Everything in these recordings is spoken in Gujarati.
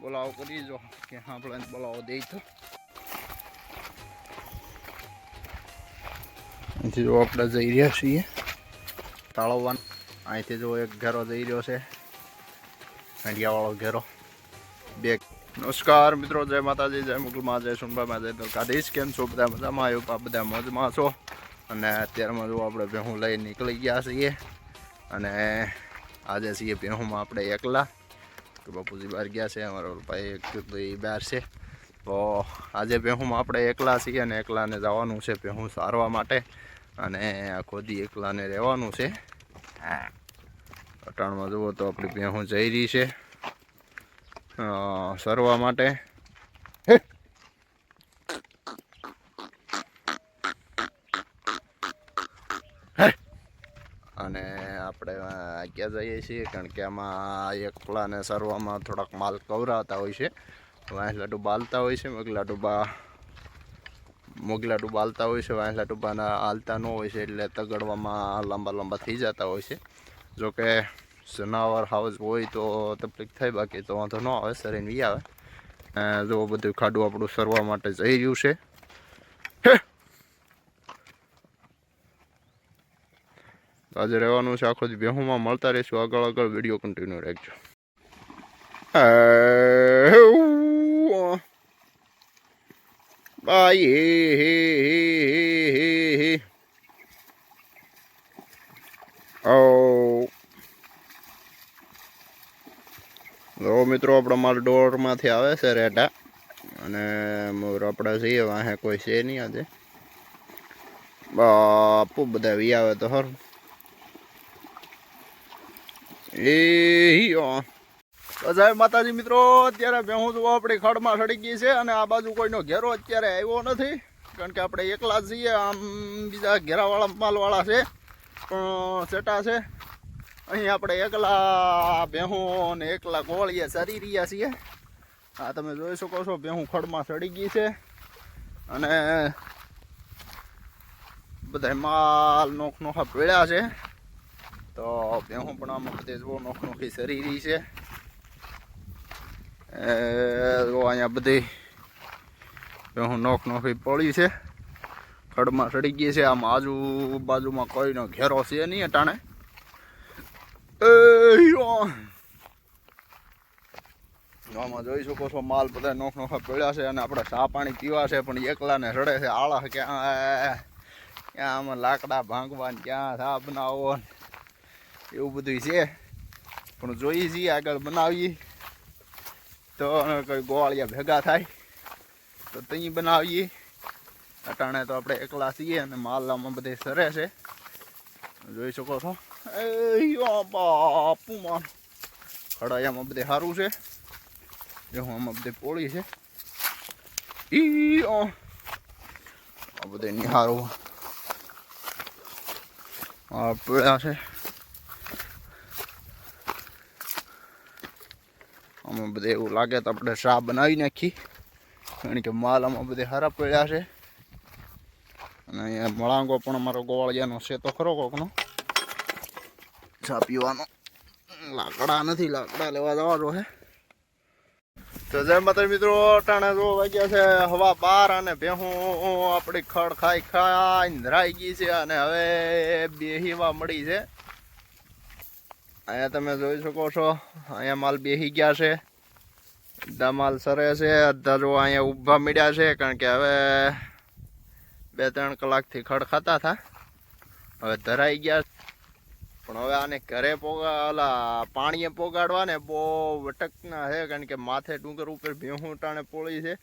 બોલાવો કરી જો. કે આપણે બોલાવો દે તો. અહીંથી જો આપણે જઈ રહ્યા છીએ. તાળવવાન. અહીંથી જો એક ઘેરો જઈ રહ્યો છે. હંડિયાવાળો ઘેરો. બે. નમસ્કાર મિત્રો, જય માતાજી, જય મુગલમાં, જય સુનભામાં જય દ્વારકાધીશ. કેમ છો? બધા મજામાં? આવ્યો બધા મોજમાં છો? અને અત્યારમાં જો આપણે ભેહું લઈ નીકળી ગયા છીએ. અને આજે છીએ પેહુમાં આપણે એકલા. તો બાપુજી બહાર ગયા છે, અમારો ભાઈ તો એ બહાર છે. તો આજે ભેહુંમાં આપણે એકલા છીએ અને એકલાને જવાનું છે ભેહું સારવા માટે. અને આખો દી એકલાને રહેવાનું છે. અટાણમાં જુઓ તો આપણી ભેહું જઈ રહી છે સરવા માટે અને આપણે ક્યાં જઈએ છીએ, કારણ કે આમાં એક પ્લાને સરવામાં થોડાક માલ કવરાતા હોય છે. વાંસ લાડુ બાલતા હોય છે, મોગલા ડૂબા મોગલા ડૂબા હાલતા હોય છે વાંસલા ડૂબાના હાલતા ન હોય છે, એટલે તગડવામાં લાંબા લાંબા થઈ જતા હોય છે. જોકે જનાવર હાઉસ હોય તો તકલીફ થાય, બાકી તો વાંધો ન આવે, શરીર વી આવે. જો બધું ખાડું આપણું સરવા માટે જઈ રહ્યું છે. આજે રહેવાનું છે આખો દી બેહુમાં, મળતા રહીશું. આગળ આગળ વીડિયો કન્ટિન્યુ રાખજો. બાય હે હે હે હે હે. ઓ મિત્રો, આપણા માલ ડોરમાંથી આવે છે રેટા અને મોર આપણા જઈએ વાહે કોઈ છે નહીં આજે. બાપુ, બધા વી આવે તો હર. એ હિયો. તો માતાજી મિત્રો, અત્યારે ભેહું જો આપણી ખડમાં સડી ગઈ છે અને આ બાજુ કોઈનો ઘેરો અત્યારે આવ્યો નથી, કારણ કે આપણે એકલા જ છીએ, આમ બીજા ઘેરાવાળા, માલવાળા છે, પણ સેટા છે. અહીં આપણે એકલા ભેહું અને એકલા ગોળીએ સરી રહ્યા છીએ. આ તમે જોઈ શકો છો, ભેહું ખડમાં સડી ગઈ છે. અને બધા માલ નોખ નોખા પીળ્યા છે. તો ભેહું પણ આમાં બધે જુઓ નોખ નોખી સરી રહી છે જો અહીંયા બધી હું નોખ નોખી પડી છે. ખડમાં સડી ગઈ છે. આમ આજુબાજુમાં કોઈનો ઘેરો છે નહીં અટાણે. આમાં જોઈ શકો છો માલ બધા નોખ નોખા પડ્યા છે અને આપણે ચા પાણી પીવા છે, પણ એકલાને રડે છે. આળા ક્યાં ક્યાં, આમાં લાકડા ભાંગવા ક્યાં ચા બનાવો એવું બધું છે. પણ જોઈએ છીએ, આગળ બનાવીએ. તો ગોવાળિયા ભેગા થાય, તો ત્યાં બનાવીએ. અટાણે તો આપણે એકલા છીએ અને માલામાં બધે સરે છે. જોઈ શકો છો. બાપુમાં ખડાયામાં બધે સારું છે. જો આમાં બધે પોળી છે. ઈ આ બધે નિહારો આ પીળા છે. આમાં બધે એવું લાગે તો આપણે શા બનાવી નાખી. કારણ કે માલ આમાં બધે સારા પડ્યા છે. અને અહીંયા મળાંગો પણ અમારો ગોવાળિયાનો છે તો ખરો કોકનો. ચા પીવાનો. લાકડા નથી, લાકડા લેવા જવાનો હે તો જય માતા મિત્રો, ટાણે જો વાગ્યા છે હવા બાર અને ભેહું. આપણી ખડ ખાઈ ખાઈ ધરાઈ ગઈ છે અને હવે બેહીવા મળી છે. અહીંયા તમે જોઈ શકો છો, અહીંયા માલ બેસી ગયા છે. અડધા માલ સરે છે, અડધા જો અહીંયા ઊભા મળ્યા છે, કારણ કે હવે બે ત્રણ કલાકથી ખડખાતા હતા. હવે ધરાઈ ગયા પણ હવે આને ઘરે પોગા ઓલા પાણીએ પોગાડવા ને બહુ વટકના છે, કારણ કે માથે ડુંગર ઉપર ભેહું ટાણે પોળી છે.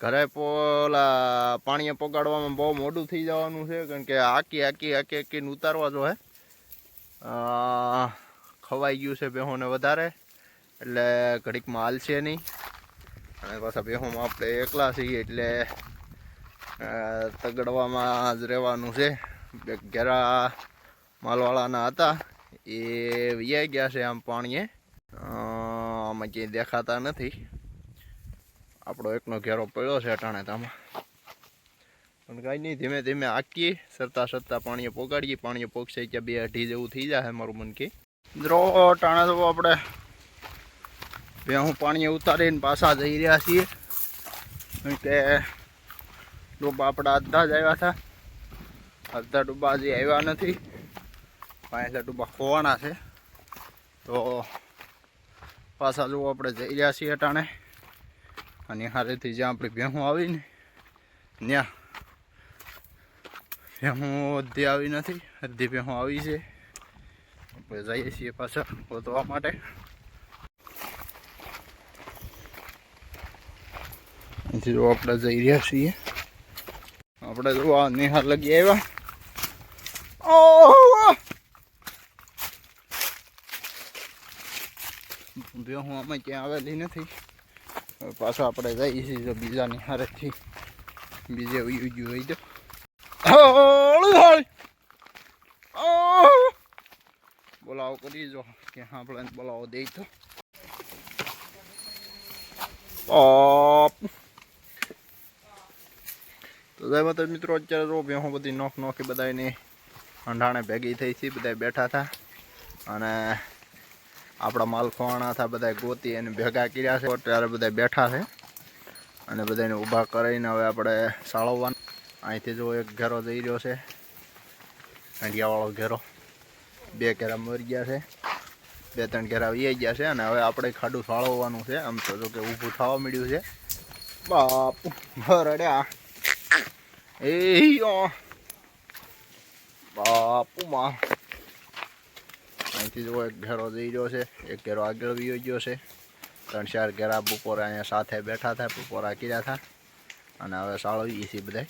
ઘરે પોલા પાણીએ પોગાડવામાં બહુ મોડું થઈ જવાનું છે, કારણ કે આકી આકી આકી, આકીને ઉતારવા જો હે. ખવાઈ ગયું છે ભેહોને વધારે. એટલે ઘડીકમાં હાલશે નહીં. અને પાછા બેહોમાં આપણે એકલા છીએ એટલે તગડવામાં જ રહેવાનું છે. ઘેરા માલવાળાના હતા. એ વ્યાઈ ગયા છે આમ પાણીએ. આમાં ક્યાંય દેખાતા નથી. આપણો એકનો ઘેરો પડ્યો છે અટાણે તામાં પણ કાંઈ નહીં, ધીમે ધીમે આકીએ સરતા સરતા પાણીએ પોગાડીએ. પાણીએ પોગશે કે બે અઢી જેવું થઈ જાય મારું મન કે. મિત્રો ટાણે તો આપણે ભેહું પાણી ઉતારીને પાછા જઈ રહ્યા છીએ. કે ડૂબા આપણા અડધા જ આવ્યા હતા. અડધા ડૂબા હજી આવ્યા નથી. પાંચ ડૂબા ખોવાના છે. તો પાછા જુઓ આપણે જઈ રહ્યા છીએ ટાણે અને હારેથી જ્યાં આપણી ભેહું આવીને, ત્યાં ભેહું અડધી આવી નથી. અડધી ભેહું આવી છે. આપણે જઈએ છીએ પાછા ગોતવા માટે. જો આપણે જઈ રહ્યા છીએ. આપણે જો આ નિહાર લગી આવ્યા. હું અમે ક્યાં આવેલી નથી. પાછો આપણે જઈએ છીએ બીજા નિહારેથી બીજે ઉયું ગયું હોય તો કરી જો કે આપણે બોલાવો દે તો. તો જય માતા મિત્રો અત્યારે જો ભેહું બધી નોખ નોખી બધાની અંઢાણે ભેગી થઈ છે બધા બેઠા હતા અને આપણા માલખવાણા હતા બધા ગોતી અને ભેગા કર્યા છે. અત્યારે બધા બેઠા છે. અને બધાને ઊભા કરીને હવે આપણે સાળવવાનું. અહીંથી જો એક ઘેરો જઈ રહ્યો છે. કંડિયાવાળો ઘેરો. બે કેરા મરી ગયા છે. બે ત્રણ કેરા વી ગયા છે અને હવે આપણે ખાડું ફાળવવાનું છે. આમ તો કે ઊભું થવા મળ્યું છે. બાપુ ભરડ્યા એ બાપુમાં અહીંથી જો એક ઘેરો જઈ રહ્યો છે. એક ઘેરો આગળ વી ગયો છે. ત્રણ ચાર ઘેરા બપોરે અહીંયા સાથે બેઠા હતા, બપોરા કર્યા હતા. અને હવે સાળો એ છે બધા